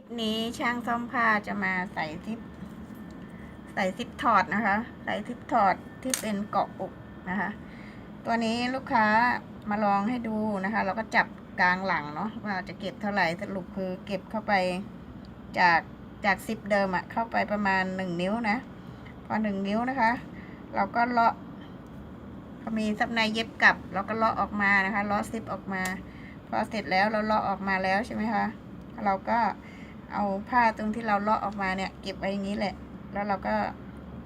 ลิปนี้ช่างซ่อมผ้าจะมาใส่ซิป ใส่ซิปถอดนะคะ ใส่ซิปถอดที่เป็นเกาะอกนะคะ ตัวนี้ลูกค้ามาลองให้ดูนะคะ เราก็จับกลางหลังเนาะว่าจะเก็บเท่าไหร่สรุปคือเก็บเข้าไปจากจากซิปเดิมอะเข้าไปประมาณหนึ่งนิ้วนะ พอหนึ่งนิ้วนะคะ เราก็เลาะพอมีซับในเย็บกลับ เราก็เลาะออกมานะคะเลาะซิปออกมา พอเสร็จแล้วเราเลาะออกมาแล้วใช่ไหมคะเราก็ เอาผ้าตรงที่เราเลาะออกมาเนี่ยเก็บไว้อย่างนี้แหละ แล้วเราก็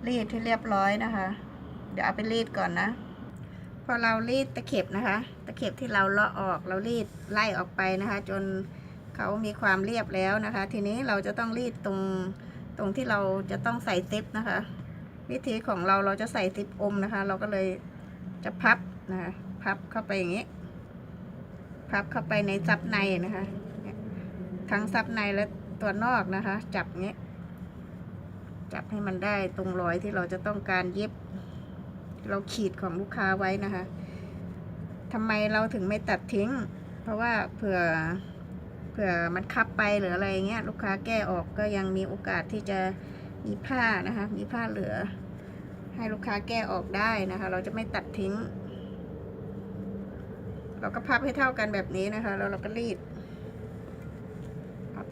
รีดที่เรียบร้อยนะคะ เดี๋ยวเอาไปรีดก่อนนะ พอเรารีดตะเข็บนะคะ ตะเข็บที่เราเลาะออกเรารีดไล่ออกไปนะคะ จนเขามีความเรียบแล้วนะคะ ทีนี้เราจะต้องรีดตรงตรงที่เราจะต้องใส่ซิปนะคะ วิธีของเราเราจะใส่ซิปอมนะคะ เราก็เลยจะพับนะคะพับเข้าไปอย่างนี้ พับเข้าไปในซับในนะคะ ทั้งซับในและ ตัวนอกนะคะ จับเงี้ยจับให้มันได้ตรงรอยที่เราจะต้องการเย็บ เราขีดของลูกค้าไว้นะคะทำไมเราถึงไม่ตัดทิ้ง เพราะว่าเผื่อเผื่อมันคับไปหรืออะไรเงี้ยลูกค้าแก้ออกก็ยังมีโอกาสที่จะมีผ้านะคะ มีผ้าเหลือ ให้ลูกค้าแก้ออกได้นะคะ เราจะไม่ตัดทิ้ง เราก็พับให้เท่ากันแบบนี้นะคะ แล้วเราก็รีด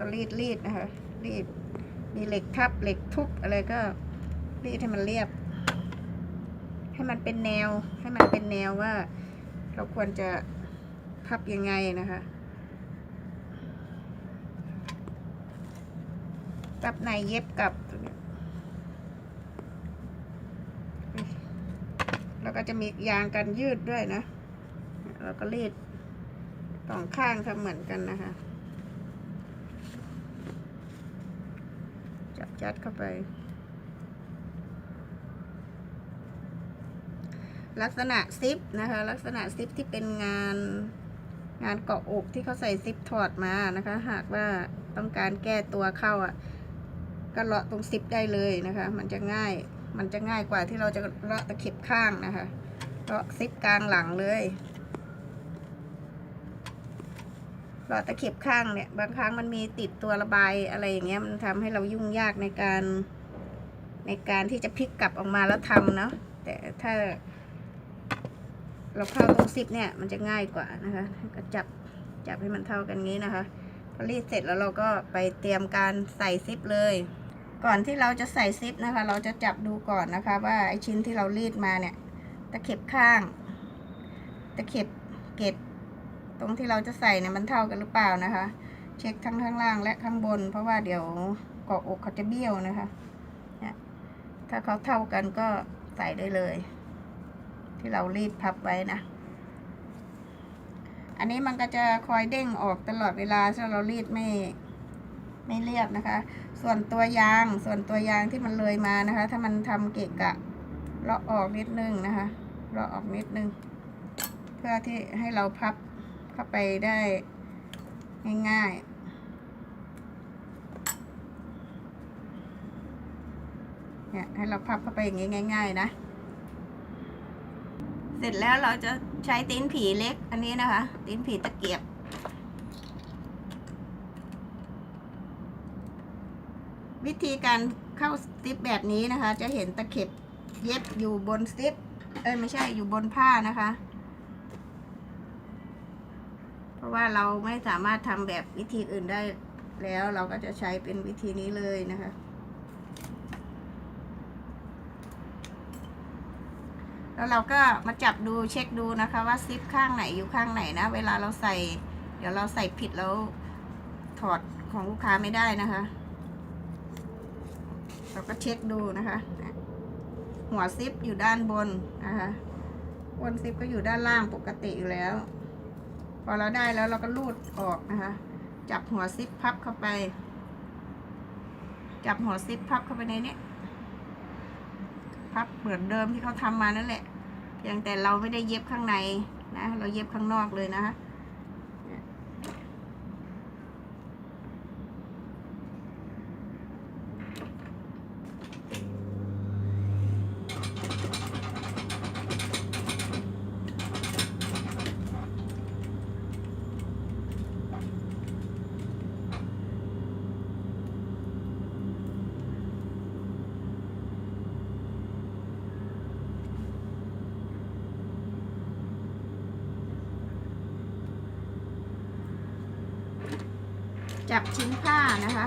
เอาตัวรีดรีดนะคะ รีด มีเหล็กทับเหล็กทุบอะไรก็ รีดให้มันเรียบ ให้มันเป็นแนว ให้มันเป็นแนวว่า เราควรจะพับยังไงนะคะตับในเย็บกับตัวเนี้แล้วก็จะมียางกันยืดด้วยนะเราก็รีดสองข้างทำเหมือนกันนะคะ จับ ยัดเข้าไป ลักษณะซิปนะคะ ลักษณะซิปที่เป็นงานงานเกาะอกที่เขาใส่ซิปถอดมานะคะ หากว่าต้องการแก้ตัวเข้าอะก็เลาะตรงซิปได้เลยนะคะ มันจะง่าย มันจะง่ายกว่าที่เราจะเลาะตะเข็บข้างนะคะเลาะซิปกลางหลังเลย เลาะตะเข็บข้างเนี่ยบางครั้งมันมีติดตัวระบายอะไรอย่างเงี้ยมันทำให้เรายุ่งยากในการ ในการที่จะพลิกกลับออกมาแล้วทำเนาะแต่ถ้า เราเข้าตรงซิปเนี่ย มันจะง่ายกว่านะคะ ก็จับจับให้มันเท่ากันงี้นะคะพอรีดเสร็จแล้วเราก็ไปเตรียมการใส่ซิปเลย ก่อนที่เราจะใส่ซิปนะคะ เราจะจับดูก่อนนะคะ ว่าไอชิ้นที่เรารีดมาเนี่ย ตะเข็บข้าง ตะเข็บเกต ตรงที่เราจะใส่เนี่ยมันเท่ากันหรือเปล่านะคะ เช็คทั้งข้างล่างและข้างบน เพราะว่าเดี๋ยวเกาะอกเขาจะเบี้ยวนะคะเนี่ยถ้าเขาเท่ากันก็ใส่ได้เลย ที่เรารีดพับไว้นะ อันนี้มันก็จะคอยเด้งออกตลอดเวลาถ้าเรารีดไม่ไม่เรียบนะคะ ส่วนตัวยางส่วนตัวยางที่มันเลยมานะคะ ถ้ามันทำเกะกะเลาะออกนิดนึงนะคะเลาะออกนิดนึง เพื่อที่ให้เราพับ เข้าไปได้ง่ายๆ เนี่ยให้เราพับเข้าไปอย่างงี้ง่าย ๆ นะ เสร็จแล้วเราจะใช้ตีนผีเล็กอันนี้นะคะ ตีนผีตะเกียบวิธีการเข้าสติปแบบนี้นะคะ จะเห็นตะเข็บเย็บอยู่บนสติปเอ้ยไม่ใช่อยู่บนผ้านะคะ เพราะว่าเราไม่สามารถทำแบบวิธีอื่นได้แล้วเราก็จะใช้เป็นวิธีนี้เลยนะคะ แล้วเราก็มาจับดูเช็คดูนะคะว่าซิปข้างไหนอยู่ข้างไหนนะ เวลาเราใส่ เดี๋ยวเราใส่ผิดแล้วถอดของลูกค้าไม่ได้นะคะ เราก็เช็คดูนะคะ หัวซิปอยู่ด้านบนนะคะบนซิปก็อยู่ด้านล่างปกติอยู่แล้ว อเราได้แล้วเราก็ลูดออกนะคะ จับหัวซิปพับเข้าไป จับหัวซิปพับเข้าไปในนี้พับเหมือนเดิมที่เขาทำมานั่นแหละเพียงแต่เราไม่ได้เย็บข้างในนะ เราเย็บข้างนอกเลยนะคะ จับชิ้นผ้านะคะ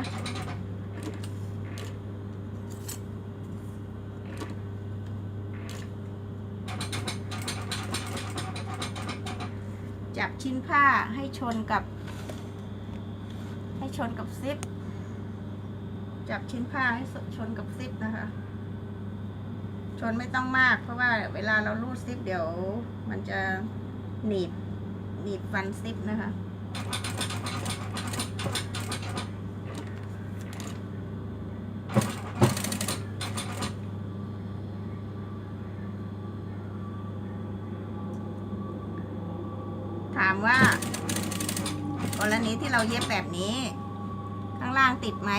จับชิ้นผ้าให้ชนกับ ให้ชนกับซิป จับชิ้นผ้าให้ชนกับซิปนะคะ ชนไม่ต้องมากเพราะว่าเวลาเราลูดซิปเดี๋ยว มันจะหนีบหนีบฟันซิปนะคะามว่ากรณีที่เราเย็บแบบนี้ ข้างล่างติดไหม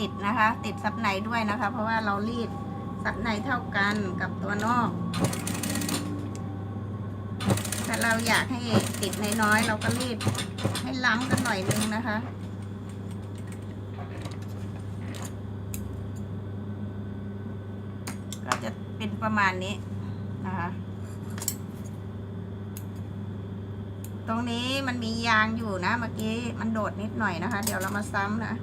ติดนะคะ ติดซับในด้วยนะคะ เพราะว่าเรารีดซับในเท่ากันกับตัวนอก ถ้าเราอยากให้ติดน้อยๆเราก็รีดให้ล้ำกันหน่อยนึงนะคะก็จะเป็นประมาณนี้นะคะ ตรงนี้มันมียางอยู่นะ เมื่อกี้มันโดดนิดหน่อยนะคะ เดี๋ยวเรามาซ้ำนะ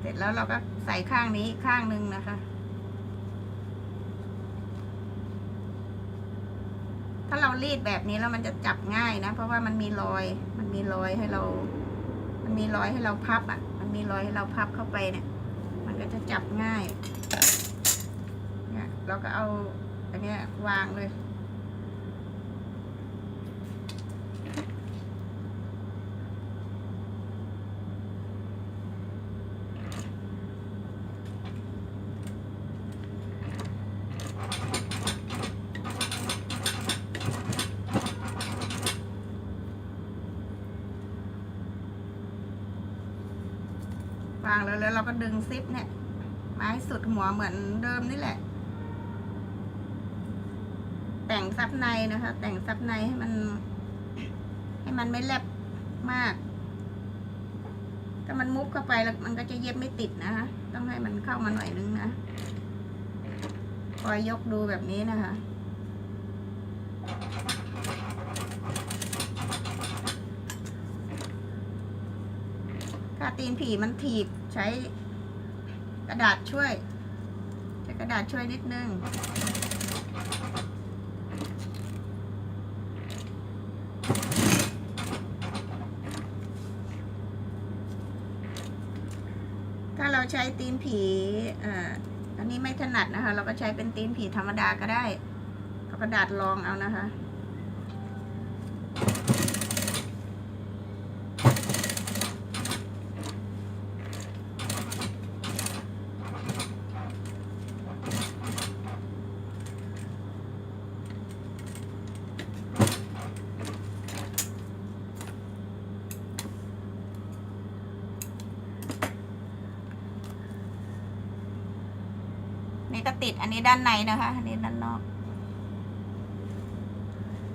เสร็จแล้วเราก็ใส่ข้างนี้ข้างหนึ่งนะคะ ถ้าเรารีดแบบนี้แล้วมันจะจับง่ายนะ เพราะว่ามันมีรอย มันมีรอยให้เรา มันมีรอยให้เราพับอะ มันมีรอยให้เราพับเข้าไปเนี่ย มันก็จะจับง่าย เราก็เอาอันเนี้ยวางเลย วางแล้วแล้วเราก็ดึงซิปเนี่ยมาให้สุดหัวเหมือนเดิมนี่แหละ แต่งซับในนะคะ แต่งซับในให้มัน ให้มันไม่แลบมาก ถ้ามันมุกเข้าไปแล้วมันก็จะเย็บไม่ติดนะคะต้องให้มันเข้ามาหน่อยนึงนะคอยยกดูแบบนี้นะคะถ้าตีนผีมันถีบใช้กระดาษช่วย ใช้กระดาษช่วยนิดนึง ถ้าเราใช้ตีนผีอ่ออันนี้ไม่ถนัดนะคะ เราก็ใช้เป็นตีนผีธรรมดาก็ได้เอากระดาษรองเอานะคะ ก็ติดอันนี้ด้านในนะคะ อันนี้ด้านนอก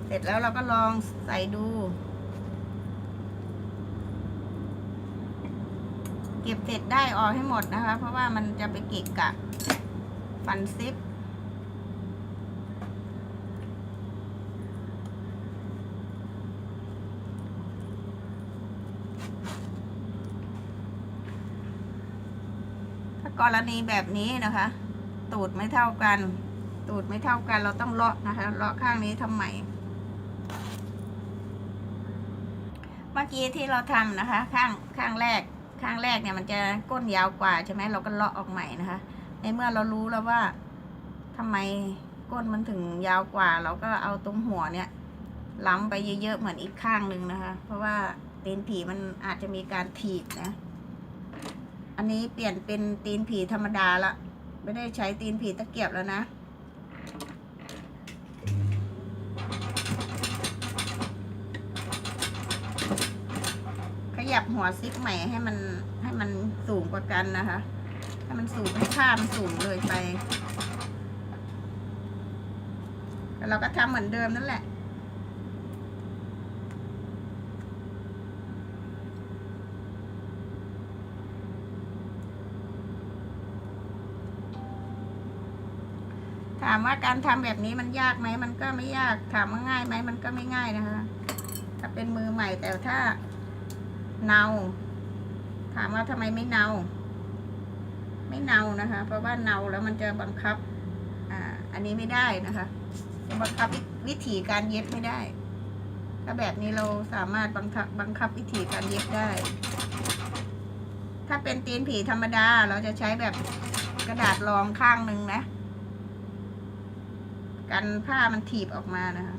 เสร็จแล้วเราก็ลองใส่ดู เก็บเสร็จได้ออกให้หมดนะคะ เพราะว่ามันจะไปเกะกะฟันซิปถ้ากรณีแบบนี้นะคะ ตูดไม่เท่ากัน ตูดไม่เท่ากัน เราต้องเลาะนะคะเลาะข้างนี้ทำไมเมื่อกี้ที่เราทำนะคะ ข้างข้างแรกข้างแรกเนี่ยมันจะก้นยาวกว่าใช่ไหมเราก็เลาะออกใหม่นะคะ ในเมื่อเรารู้แล้วว่าทำไมก้นมันถึงยาวกว่า เราก็เอาตรงหัวเนี่ยล้ำไปเยอะๆเหมือนอีกข้างหนึ่งนะคะ เพราะว่าตีนผีมันอาจจะมีการถีบนะ อันนี้เปลี่ยนเป็นตีนผีธรรมดาละ ไม่ได้ใช้ตีนผีตะเกียบแล้วนะ ขยับหัวซิกใหม่ให้มันให้มันสูงกว่ากันนะคะ ให้มันสูงให้ค่ามันสูงเลยไป แล้วเราก็ทำเหมือนเดิมนั่นแหละามว่าการทำแบบนี้มันยากไหมมันก็ไม่ยากถามว่าง่ายไหมมันก็ไม่ง่ายนะคะ ถ้าเป็นมือใหม่แต่ถ้าเนา ถามว่าทำไมไม่เนาไม่เนานะคะ เพราะว่าเนาแล้วมันจะบังคับ อ่า อันนี้ไม่ได้นะคะจะบังคับวิธีการเย็บไม่ได้ ถ้าแบบนี้เราสามารถบังคับบังคับวิธีการเย็บได้ ถ้าเป็นตีนผีธรรมดาเราจะใช้แบบกระดาษรองข้างหนึ่งนะ กันผ้ามันถีบออกมานะคะ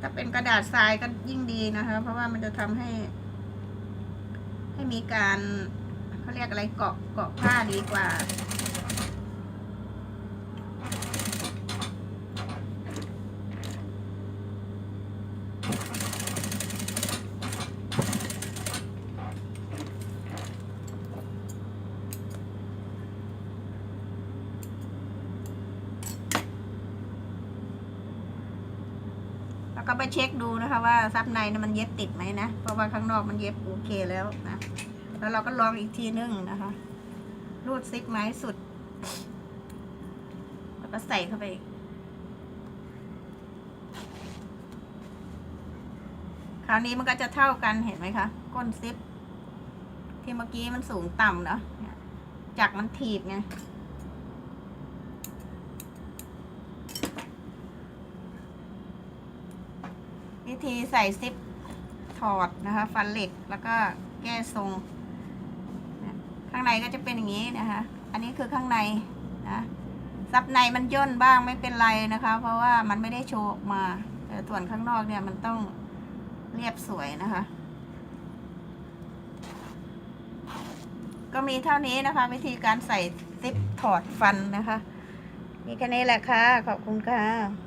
ถ้าเป็นกระดาษทรายก็ยิ่งดีนะคะ เพราะว่ามันจะทำให้ ให้มีการเขาเรียกอะไรเกาะเกาะผ้าดีกว่า ก็ไปเช็คดูนะคะว่าซับในน่มันเย็บติดไหมนะ เพราะว่าข้างนอกมันเย็บโอเคแล้วนะ แล้วเราก็ลองอีกทีนึงนะคะ รูดซิกไม้สุด แล้วก็ใส่เข้าไปคราวนี้มันก็จะเท่ากันเห็นไหมคะ ก้นซิปที่เมื่อกี้มันสูงต่ำเนาะจากมันถีบไง ธีใส่ซิปถอดนะคะ ฟันเหล็กแล้วก็แก้ทรง ข้างในก็จะเป็นอย่างนี้นะคะ อันนี้คือข้างในนะซับในมันย่นบ้างไม่เป็นไรนะคะ เพราะว่ามันไม่ได้โชว์ออกมาแต่ส่วนข้างนอกเนี่ยมันต้องเรียบสวยนะคะ ก็มีเท่านี้นะคะ วิธีการใส่ซิปถอดฟันนะคะ มีแค่นี้แหละค่ะ ขอบคุณค่ะ